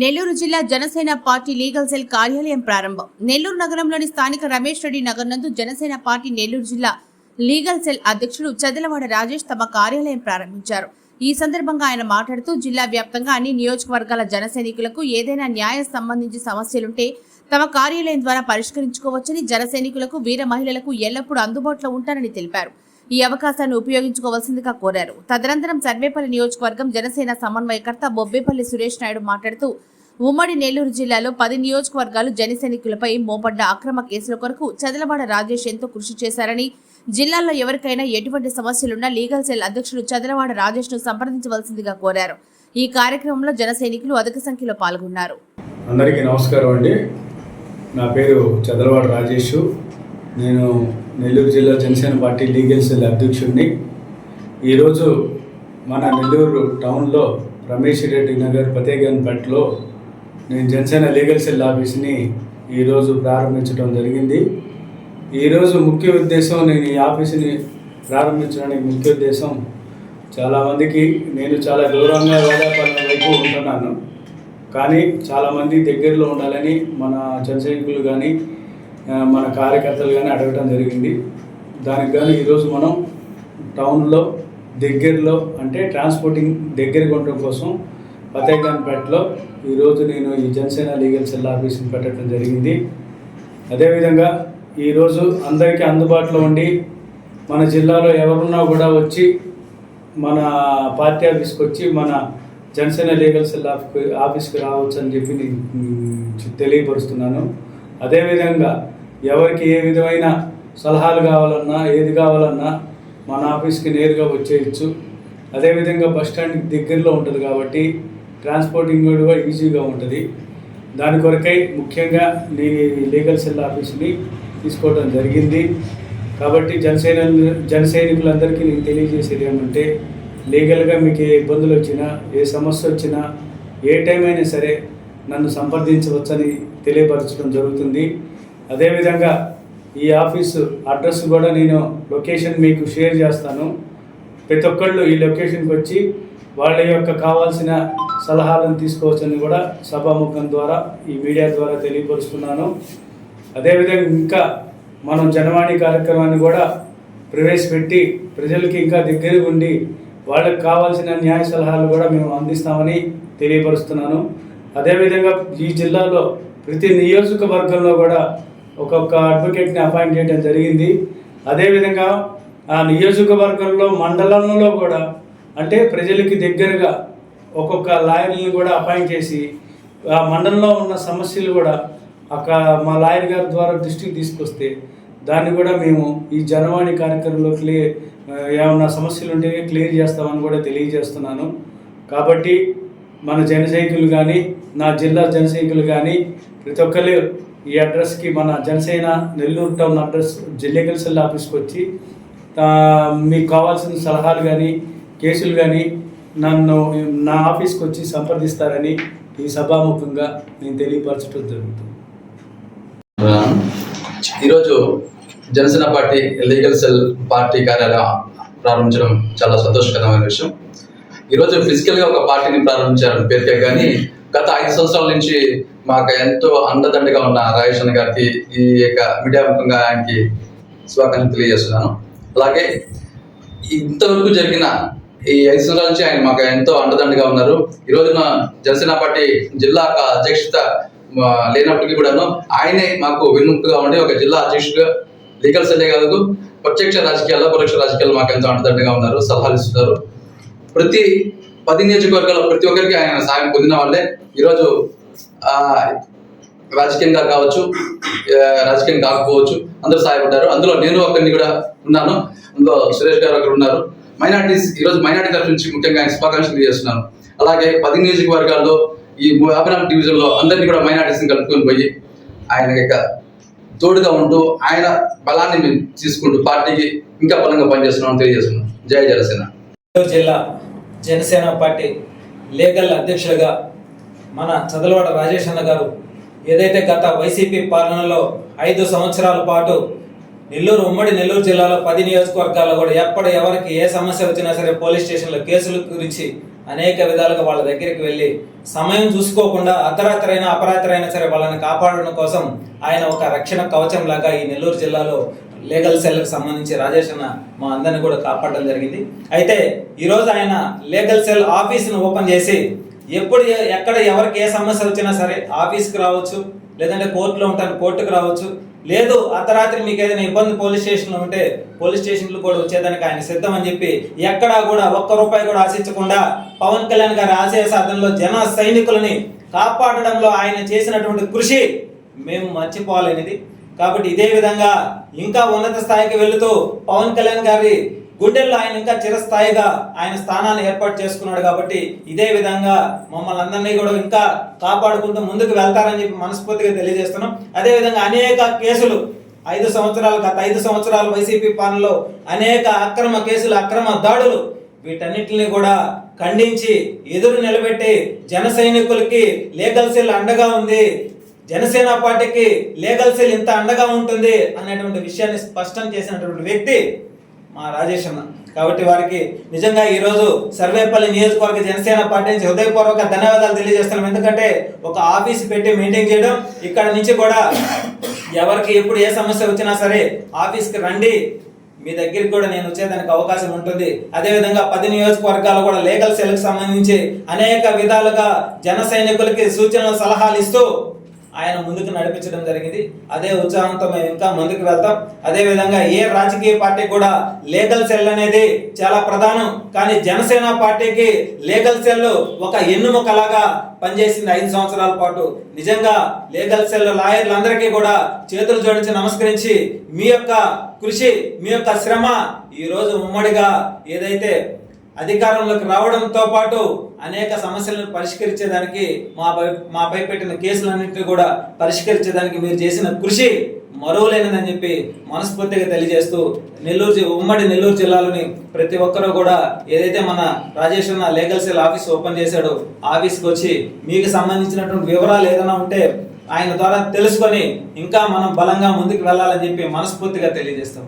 నెల్లూరు జిల్లా Janasena party legal cell కార్యాలయం ప్రారంభం. నెల్లూరు నగరంలోని స్థానిక రమేష్ రెడ్డి నగర్ నందు జనసేన పార్టీ నెల్లూరు జిల్లా లీగల్ సెల్ అధ్యక్షుడు చదలవాడ రాజేష్ తమ కార్యాలయం ప్రారంభించారు. ఈ సందర్భంగా ఆయన మాట్లాడుతూ జిల్లా వ్యాప్తంగా అన్ని నియోజకవర్గాల జనసైనికులకు ఏదైనా న్యాయ సంబంధించి సమస్యలుంటే తమ కార్యాలయం ద్వారా పరిష్కరించుకోవచ్చని జనసైనికులకు వీర మహిళలకు ఎల్లప్పుడూ అందుబాటులో ఉంటారని తెలిపారు. ఈ అవకాశాన్ని ఉపయోగించుకోవాల్సిందిగా కోరారు. తదనంతరం సర్వేపల్లి నియోజకవర్గం జనసేన సమన్వయకర్త బొబ్బేపల్లి సురేష్ నాయుడు మాట్లాడుతూ ఉమ్మడి నెల్లూరు జిల్లాలో పది నియోజకవర్గాలు జనసైనికులపై మోపడ్డ అక్రమ కేసుల కొరకు చదలవాడ రాజేష్ ఎంతో కృషి చేశారని జిల్లాలో ఎవరికైనా ఎటువంటి సమస్యలున్నా లీగల్ సెల్ అధ్యక్షుడు చదలవాడ రాజేష్ను సంప్రదించవలసిందిగా కోరారు. ఈ కార్యక్రమంలో జన సైనికులు అధిక సంఖ్యలో పాల్గొన్నారు. అందరికీ నమస్కారం అండి. నా పేరు చదలవాడ రాజేష్. నేను నెల్లూరు జిల్లా జనసేన పార్టీ లీగల్ సెల్ అధ్యక్షుడిని. ఈరోజు మన నెల్లూరు టౌన్లో రమేష్ రెడ్డి నగర్ ఫతేగన్పేటలో నేను జనసేన లీగల్ సెల్ ఆఫీస్ని ఈరోజు ప్రారంభించడం జరిగింది. ఈరోజు ముఖ్య ఉద్దేశం నేను ఈ ఆఫీస్ని ప్రారంభించడానికి ముఖ్య ఉద్దేశం చాలామందికి నేను చాలా దూరంగా వేదాపాలన వైపు ఉంటున్నాను. కానీ చాలామంది దగ్గరలో ఉండాలని మన జనసైనికులు కానీ మన కార్యకర్తలు కానీ అడగటం జరిగింది. దానికి కానీ ఈరోజు మనం టౌన్లో దగ్గరలో అంటే ట్రాన్స్పోర్టింగ్ దగ్గరగా ఉండటం కోసం ఫతేఖాన్పేటలో ఈరోజు నేను ఈ జనసేన లీగల్ సెల్ ఆఫీస్ని పెట్టడం జరిగింది. అదేవిధంగా ఈరోజు అందరికీ అందుబాటులో ఉండి మన జిల్లాలో ఎవరున్నా కూడా వచ్చి మన పార్టీ ఆఫీస్కి వచ్చి మన జనసేన లీగల్ సెల్ ఆఫ్- ఆఫీస్కి రావచ్చు అని చెప్పి నేను తెలియపరుస్తున్నాను. అదేవిధంగా ఎవరికి ఏ విధమైన సలహాలు కావాలన్నా ఏది కావాలన్నా మన ఆఫీస్కి నేరుగా వచ్చేయచ్చు. అదేవిధంగా బస్ స్టాండ్కి దగ్గరలో ఉంటుంది కాబట్టి ట్రాన్స్పోర్టింగ్ కూడా ఈజీగా ఉంటుంది. దాని కొరకై ముఖ్యంగా నేను లీగల్ సెల్ ఆఫీస్ని తీసుకోవడం జరిగింది. కాబట్టి జనసేన జన సైనికులందరికీ నేను తెలియజేసేది ఏమంటే లీగల్గా మీకు ఏ ఇబ్బందులు వచ్చినా ఏ సమస్య వచ్చినా ఏ టైం అయినా సరే నన్ను సంప్రదించవచ్చని తెలియపరచడం జరుగుతుంది. అదేవిధంగా ఈ ఆఫీసు అడ్రస్ కూడా నేను లొకేషన్ మీకు షేర్ చేస్తాను. ప్రతి ఒక్కళ్ళు ఈ లొకేషన్కి వచ్చి వాళ్ళ యొక్క కావాల్సిన సలహాలను తీసుకోవచ్చని కూడా సభాముఖం ద్వారా ఈ మీడియా ద్వారా తెలియపరుస్తున్నాను. అదేవిధంగా ఇంకా మనం జనవాణి కార్యక్రమాన్ని కూడా ప్రవేశపెట్టి ప్రజలకి ఇంకా దగ్గరగా ఉండి వాళ్ళకి కావాల్సిన న్యాయ సలహాలు కూడా మేము అందిస్తామని తెలియపరుస్తున్నాను. అదేవిధంగా ఈ జిల్లాలో ప్రతి నియోజకవర్గంలో కూడా ఒక్కొక్క అడ్వకేట్ని అపాయింట్ చేయడం జరిగింది. అదేవిధంగా ఆ నియోజకవర్గంలో మండలంలో కూడా అంటే ప్రజలకి దగ్గరగా ఒక్కొక్క లాయర్ని కూడా అపాయింట్ చేసి ఆ మండలంలో ఉన్న సమస్యలు కూడా అక్కడ మా లాయర్ గారి ద్వారా దృష్టికి తీసుకొస్తే దాన్ని కూడా మేము ఈ జనవాణి కార్యక్రమంలో క్లియర్ ఏమన్నా సమస్యలు ఉంటే క్లియర్ చేస్తామని కూడా తెలియజేస్తున్నాను. కాబట్టి మన జనసైనికులు కానీ నా జిల్లా జనసైనికులు కానీ ప్రతి ఒక్కరు ఈ అడ్రస్కి మన Janasena Nellore town address Jillekal cell ఆఫీస్కి వచ్చి మీకు కావాల్సిన సలహాలు కానీ కేసులు కానీ నన్ను నా ఆఫీస్కి వచ్చి సంప్రదిస్తారని ఈ సభాముఖంగా నేను తెలియపరచడం జరుగుతుంది. ఈరోజు Janasena party legal cell party కార్యాలయం ప్రారంభించడం చాలా సంతోషకరమైన విషయం. ఈరోజు ఫిజికల్గా ఒక పార్టీని ప్రారంభించారని పేరుకే కానీ గత ఐదు సంవత్సరాల నుంచి మాకు ఎంతో అండదండగా ఉన్న రాజేష్ గారికి ఈ యొక్క మీడియా ముఖంగా ఆయనకి స్వాగతం తెలియజేస్తున్నాను. అలాగే ఇంతవరకు జరిగిన ఈ ఐదు సంవత్సరాల నుంచి ఆయన మాకు ఎంతో అండదండగా ఉన్నారు. ఈ రోజున జనసేన పార్టీ జిల్లా అధ్యక్షత లేనప్పటికీ కూడాను ఆయనే మాకు వినుముట్టుగా ఉండి ఒక జిల్లా అధ్యక్షుడిగా లీగల్ సెల్లే కాదు ప్రత్యక్ష రాజకీయాల్లో పరోక్ష రాజకీయాల్లో మాకు ఎంతో అండదండగా ఉన్నారు సలహాలు ఇస్తున్నారు. ప్రతి పది నియోజకవర్గాల్లో ప్రతి ఒక్కరికి ఆయన సాయం పొందిన వాళ్ళే. ఈరోజు రాజకీయంగా కావచ్చు రాజకీయం కాకపోవచ్చు అందరూ సహాయపడ్డారు. అందులో నేను ఒకరిని కూడా ఉన్నాను. అందులో సురేష్ గారు ఒకరు ఉన్నారు. మైనార్టీస్ ఈరోజు మైనార్టీ తరఫు నుంచి ముఖ్యంగా ఆయన శుభాకాంక్షలు తెలియజేస్తున్నాను. అలాగే పది నియోజకవర్గాల్లో ఈ అభిరామ్ డివిజన్లో అందరినీ కూడా మైనార్టీస్ని కలుపుకొని పోయి ఆయన యొక్క తోడుగా ఉంటూ ఆయన బలాన్ని మేము తీసుకుంటూ పార్టీకి ఇంకా బలంగా పనిచేస్తున్నామని తెలియజేస్తున్నాం జై జనసేన. జిల్లా జనసేన పార్టీ లీగల్ అధ్యక్షులుగా మన చదలవాడ రాజేష్ అన్న గారు ఏదైతే గత వైసీపీ పాలనలో ఐదు సంవత్సరాల పాటు నెల్లూరు ఉమ్మడి నెల్లూరు జిల్లాలో పది నియోజకవర్గాల్లో కూడా ఎప్పుడు ఎవరికి ఏ సమస్య వచ్చినా సరే పోలీస్ స్టేషన్లో కేసుల గురించి అనేక విధాలుగా వాళ్ళ దగ్గరికి వెళ్ళి సమయం చూసుకోకుండా అర్ధరాత్రైనా అపరాత్రైనా సరే వాళ్ళని కాపాడడం కోసం ఆయన ఒక రక్షణ కవచం లాగా ఈ నెల్లూరు జిల్లాలో లీగల్ సెల్కి సంబంధించి రాజేష్ అన్న మా అందరిని కూడా కాపాడడం జరిగింది. అయితే ఈరోజు ఆయన లీగల్ సెల్ ఆఫీస్ను ఓపెన్ చేసి ఎప్పుడు ఎక్కడ ఎవరికి ఏ సమస్య వచ్చినా సరే ఆఫీస్కి రావచ్చు లేదంటే కోర్టులో ఉంటాను కోర్టుకు రావచ్చు. లేదు అర్ధరాత్రి మీకు ఏదైనా ఇబ్బంది పోలీస్ స్టేషన్లో ఉంటే పోలీస్ స్టేషన్లు కూడా వచ్చేదానికి ఆయన సిద్ధం అని చెప్పి ఎక్కడా కూడా ఒక్క రూపాయి కూడా ఆశించకుండా పవన్ కళ్యాణ్ గారి ఆశయ సాధనలో జన సైనికులని కాపాడడంలో ఆయన చేసినటువంటి కృషి మేము మర్చిపోవాలనేది కాబట్టి ఇదే విధంగా ఇంకా ఉన్నత స్థాయికి వెళుతూ పవన్ కళ్యాణ్ గారి గుండెల్లో ఆయన ఇంకా చిరస్థాయిగా ఆయన స్థానాన్ని ఏర్పాటు చేసుకున్నాడు కాబట్టి ఇదే విధంగా మమ్మల్ని అందరినీ కూడా ఇంకా కాపాడుకుంటూ ముందుకు వెళ్తారని చెప్పి మనస్ఫూర్తిగా తెలియజేస్తున్నాం. అదే విధంగా అనేక కేసులు ఐదు సంవత్సరాలు గత ఐదు సంవత్సరాలు వైసీపీ పాలనలో అనేక అక్రమ కేసులు అక్రమ దాడులు వీటన్నిటిని కూడా ఖండించి ఎదురు నిలబెట్టి జన సైనికులకి లీగల్ సెల్ అండగా ఉంది జనసేన పార్టీకి లీగల్ సెల్ ఇంత అండగా ఉంటుంది అనేటువంటి విషయాన్ని స్పష్టం చేసినటువంటి వ్యక్తి మా రాజేష్ అన్న. కాబట్టి వారికి నిజంగా ఈరోజు సర్వేపల్లి నియోజకవర్గ జనసేన పార్టీ నుంచి హృదయపూర్వక ధన్యవాదాలు తెలియజేస్తున్నాం. ఎందుకంటే ఒక ఆఫీస్ పెట్టి మెయింటైన్ చేయడం ఇక్కడ నుంచి కూడా ఎవరికి ఎప్పుడు ఏ సమస్య వచ్చినా సరే ఆఫీస్కి రండి. మీ దగ్గరికి కూడా నేను వచ్చేదానికి అవకాశం ఉంటుంది. అదే విధంగా పది నియోజకవర్గాలు కూడా లీగల్ సెల్కి సంబంధించి అనేక విధాలుగా జన సైనికులకి సూచనలు సలహాలు ఇస్తూ ఆయన ముందుకు నడిపించడం జరిగింది. అదే ఉత్సాహంతో మేము ఇంకా ముందుకు వెళ్తాం. అదే విధంగా ఏ రాజకీయ పార్టీ కూడా లీగల్ సెల్ అనేది చాలా ప్రధానం. కానీ జనసేన పార్టీకి లీగల్ సెల్ ఒక ఎన్నుముకలాగా పనిచేసింది ఐదు సంవత్సరాల పాటు. నిజంగా లీగల్ సెల్ లాయర్లందరికీ కూడా చేతులు జోడించి నమస్కరించి మీ యొక్క కృషి మీ యొక్క శ్రమ ఈ రోజు ఉమ్మడిగా ఏదైతే అధికారంలోకి రావడంతో పాటు అనేక సమస్యలను పరిష్కరించేదానికి మాపై మాపై పెట్టిన కేసులన్నింటినీ కూడా పరిష్కరించేదానికి మీరు చేసిన కృషి మరువలేనిదని చెప్పి మనస్ఫూర్తిగా తెలియజేస్తూ నెల్లూరు ఉమ్మడి నెల్లూరు జిల్లాలోని ప్రతి ఒక్కరూ కూడా ఏదైతే మన రాజేష్ అన్న లీగల్ సెల్ ఆఫీస్ ఓపెన్ చేశాడో ఆఫీస్కి వచ్చి మీకు సంబంధించినటువంటి వివరాలు ఏదైనా ఉంటే ఆయన ద్వారా తెలుసుకొని ఇంకా మనం బలంగా ముందుకు వెళ్ళాలని చెప్పి మనస్ఫూర్తిగా తెలియజేస్తాం.